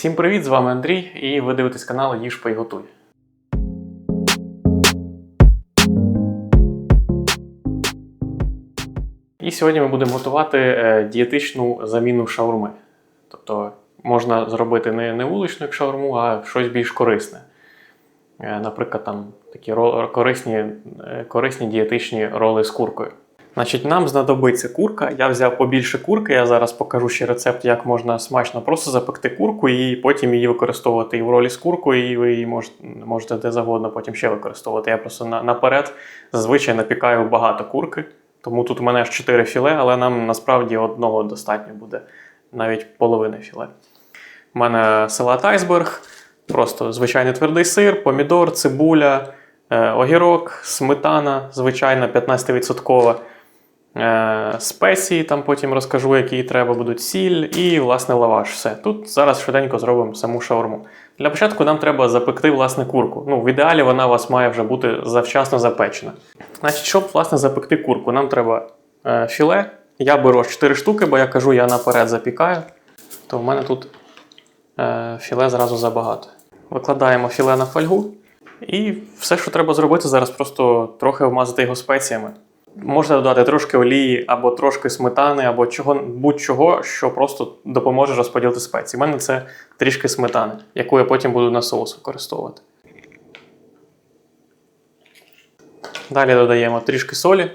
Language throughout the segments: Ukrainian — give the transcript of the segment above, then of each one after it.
Всім привіт! З вами Андрій, і ви дивитесь канал Їж Пий Готуй. І сьогодні ми будемо готувати е, дієтичну заміну шаурми. Тобто можна зробити не, не вуличну як шаурму, а щось більш корисне. Е, Наприклад, там такі корисні, е, корисні дієтичні роли з куркою. Значить, нам знадобиться курка. Я взяв побільше курки. Я зараз покажу ще рецепт, як можна смачно просто запекти курку і потім її використовувати і в ролі з куркою, і ви її можете, де завгодно потім ще використовувати. Я просто на, наперед зазвичай напікаю багато курки. Тому тут у мене аж 4 філе, але нам насправді одного достатньо буде, навіть половини філе. У мене салат айсберг, просто звичайний твердий сир, помідор, цибуля, е, огірок, сметана, звичайна 15%. Е, спеції, там потім розкажу, які треба будуть сіль, і власне лаваш. Все. Тут зараз швиденько зробимо саму шаурму. Для початку нам треба запекти власне курку. Ну, в ідеалі вона у вас має вже бути завчасно запечена. Значить, щоб власне запекти курку, нам треба е, філе. Я беру 4 штуки, бо я кажу, я наперед запікаю. То в мене тут е, філе зразу забагато. Викладаємо філе на фольгу. І все, що треба зробити, зараз просто трохи вмазати його спеціями. Можна додати трошки олії, або трошки сметани, або чого, будь-чого, що просто допоможе розподілити спеції. У мене це трішки сметани, яку я потім буду на соус використовувати. Далі додаємо трішки солі.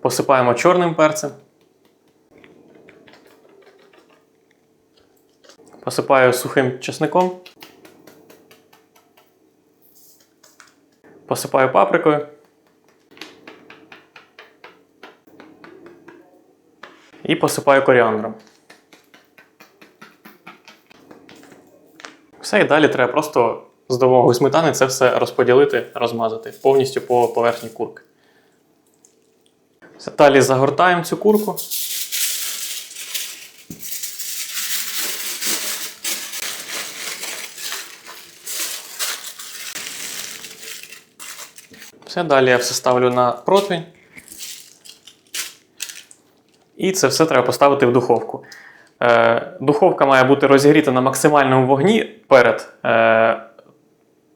Посипаємо чорним перцем. Посипаю сухим чесником. Посипаю паприкою. І посипаю коріандром. Все, і далі треба просто з допомогою сметани це все розподілити, розмазати повністю по поверхні курки. Далі загортаємо цю курку. Все, далі я все ставлю на противень. І це все треба поставити в духовку. Е, духовка має бути розігріта на максимальному вогні перед, е,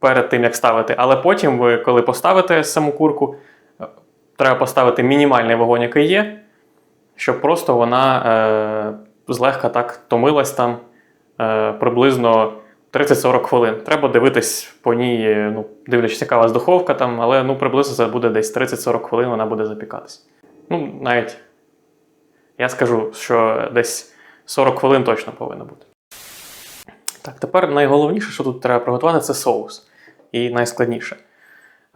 перед тим, як ставити. Але потім, ви, коли поставите саму курку, треба поставити мінімальний вогонь, який є, щоб просто вона е, злегка так томилась там е, приблизно 30-40 хвилин. Треба дивитись по ній, ну, дивлячись, яка у вас духовка там, але ну, приблизно це буде десь 30-40 хвилин, вона буде запікатись. Ну, навіть я скажу, що десь 40 хвилин точно повинно бути. Так, тепер найголовніше, що тут треба приготувати, це соус. І найскладніше.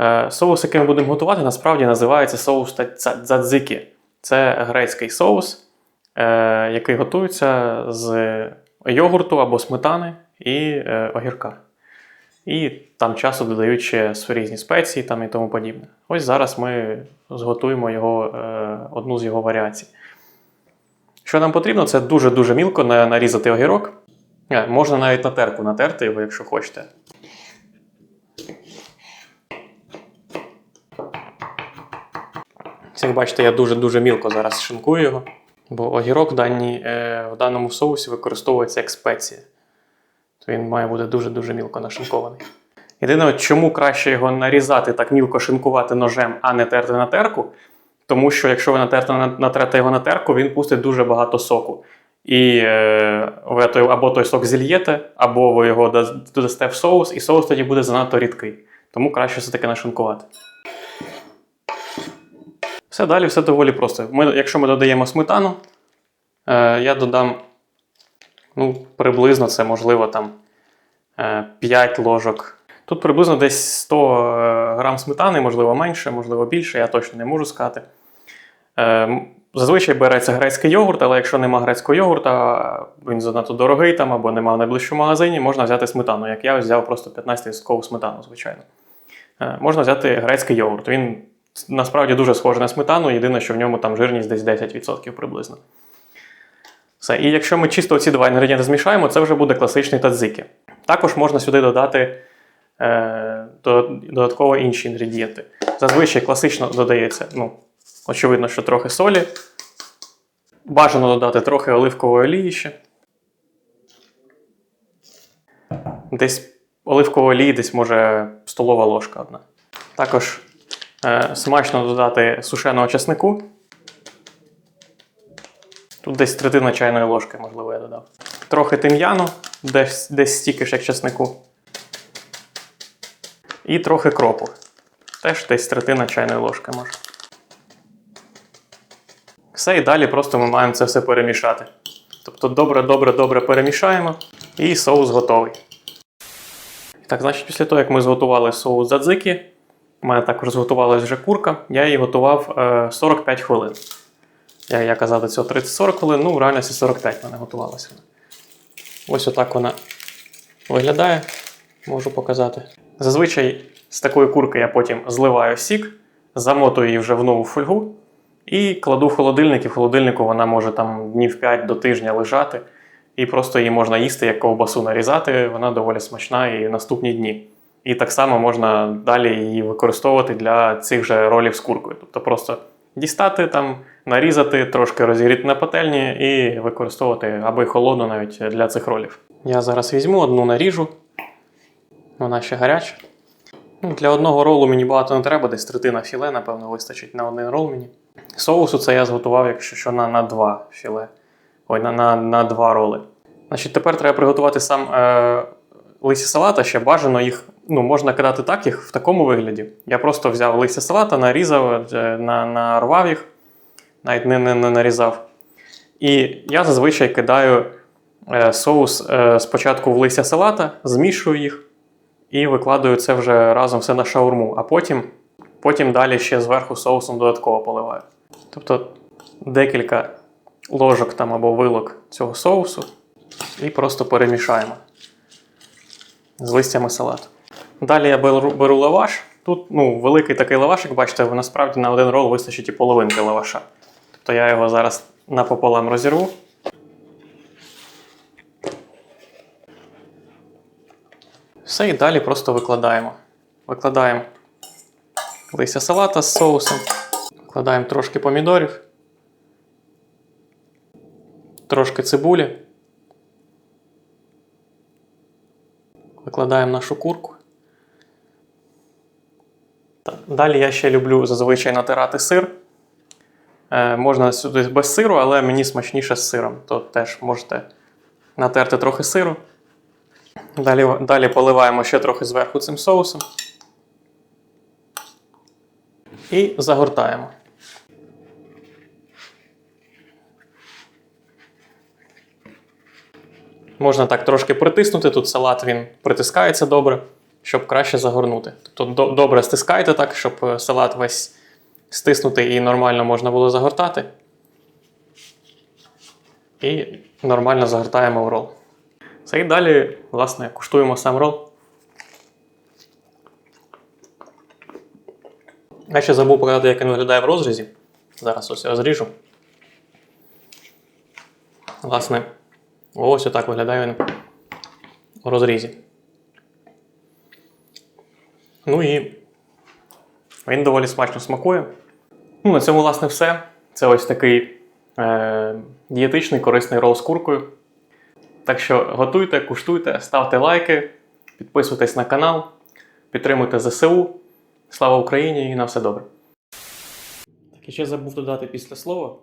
Е, соус, який ми будемо готувати, насправді називається соус та- дзадзики. Це грецький соус, е, який готується з йогурту або сметани і е, огірка. І там часто додають ще різні спеції там і тому подібне. Ось зараз ми зготуємо його, е, одну з його варіацій. Що нам потрібно, це дуже-дуже мілко нарізати огірок. Е, Можна навіть на терку натерти його, якщо хочете. Як бачите, я дуже-дуже мілко зараз шинкую його, бо огірок в, даній, в даному соусі використовується як спеція. Він має бути дуже-дуже мілко нашинкований. Єдине, чому краще його нарізати так мілко шинкувати ножем, а не терти на терку, тому що якщо ви натерте, натрете його на терку, він пустить дуже багато соку. І е, ви той, або той сок зільєте, або ви його додасте в соус, і соус тоді буде занадто рідкий. Тому краще все-таки нашинкувати. Все далі, все доволі просто. Ми, якщо ми додаємо сметану, е, я додам ну, приблизно це можливо там е, 5 ложок. Тут приблизно десь 100 е, грам сметани, можливо менше, можливо більше, я точно не можу сказати. Е, Зазвичай береться грецький йогурт, але якщо нема грецького йогурта, він занадто дорогий там або нема в найближчому магазині, можна взяти сметану. Як я взяв просто 15% сметану, звичайно. Е, Можна взяти грецький йогурт. Він насправді дуже схожий на сметану, єдине, що в ньому там жирність десь 10% приблизно. Все. І якщо ми чисто ці два інгредієнти змішаємо, це вже буде класичний тадзики. Також можна сюди додати е, додатково інші інгредієнти. Зазвичай класично додається, ну, очевидно, що трохи солі, Бажано додати трохи оливкової олії ще. Десь оливкової олії, десь може столова ложка одна. Також е, смачно додати сушеного чеснику. Тут десь третина чайної ложки, можливо, я додав. Трохи тим'яну, десь, десь стільки ж як чеснику. І трохи кропу. Теж десь третина чайної ложки може. Все, і далі просто ми маємо це все перемішати. Тобто добре, добре, добре перемішаємо, і соус готовий. Так, значить, після того, як ми зготували соус задзики, у мене також зготувалась вже курка, я її готував е, 45 хвилин. Я, я казав до цього 30-40 хвилин, ну в реальності 45 в мене готувалася. Ось отак вона виглядає, можу показати. Зазвичай з такої курки я потім зливаю сік, замотую її вже в нову фольгу і кладу в холодильник, і в холодильнику вона може там днів 5 до тижня лежати. І просто її можна їсти, як ковбасу нарізати, вона доволі смачна і наступні дні. І так само можна далі її використовувати для цих же ролів з куркою. Тобто просто дістати там, нарізати, трошки розігріти на пательні і використовувати або й холодно навіть для цих ролів. Я зараз візьму одну наріжу, вона ще гаряча. Ну, Для одного ролу мені багато не треба, десь третина філе, напевно, вистачить на один рол мені. Соусу це я зготував, якщо що, на, на два філе. Ой, на, на, на два роли. Значить, тепер треба приготувати сам е, листя салата, ще бажано їх, ну, можна кидати так їх в такому вигляді. Я просто взяв листя салата, нарізав, е, на, нарвав їх, навіть не, не, не нарізав. І я зазвичай кидаю е, соус е, спочатку в листя салата, змішую їх і викладаю це вже разом все на шаурму, а потім, потім далі ще зверху соусом додатково поливаю. Тобто декілька ложок там або вилок цього соусу і просто перемішаємо з листями салату. Далі я беру, лаваш. Тут ну, великий такий лаваш, як бачите, насправді на один рол вистачить і половинки лаваша. Тобто я його зараз напополам розірву. Все і далі просто викладаємо. Викладаємо листя салата з соусом, викладаємо трошки помідорів, трошки цибулі. Викладаємо нашу курку. Далі я ще люблю зазвичай натирати сир. Е, можна сюди без сиру, але мені смачніше з сиром. То теж можете натерти трохи сиру. Далі, далі поливаємо ще трохи зверху цим соусом. І загортаємо. Можна так трошки притиснути. Тут салат він притискається добре, щоб краще загорнути. Тобто добре стискайте так, щоб е, салат весь стиснутий і нормально можна було загортати. І нормально загортаємо в рол. Це і далі, власне, куштуємо сам рол. Я ще забув показати, як він виглядає в розрізі. Зараз ось я розріжу. Власне, ось отак виглядає він у розрізі. Ну і він доволі смачно смакує. Ну, на цьому, власне, все. Це ось такий е, дієтичний корисний рол з куркою. Так що готуйте, куштуйте, ставте лайки, підписуйтесь на канал, підтримуйте ЗСУ. Слава Україні і на все добре. Так, і ще забув додати після слова.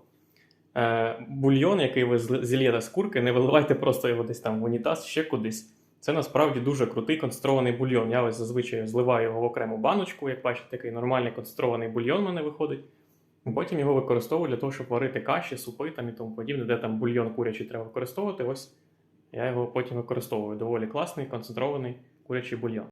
Е, бульйон, який ви зільєте з курки, не виливайте просто його десь там в унітаз, ще кудись. Це насправді дуже крутий концентрований бульйон. Я ось зазвичай зливаю його в окрему баночку, як бачите, такий нормальний концентрований бульйон в мене виходить. Потім його використовую для того, щоб варити каші, супи там і тому подібне, де там бульйон курячий треба використовувати. Ось я його потім використовую. Доволі класний концентрований курячий бульйон.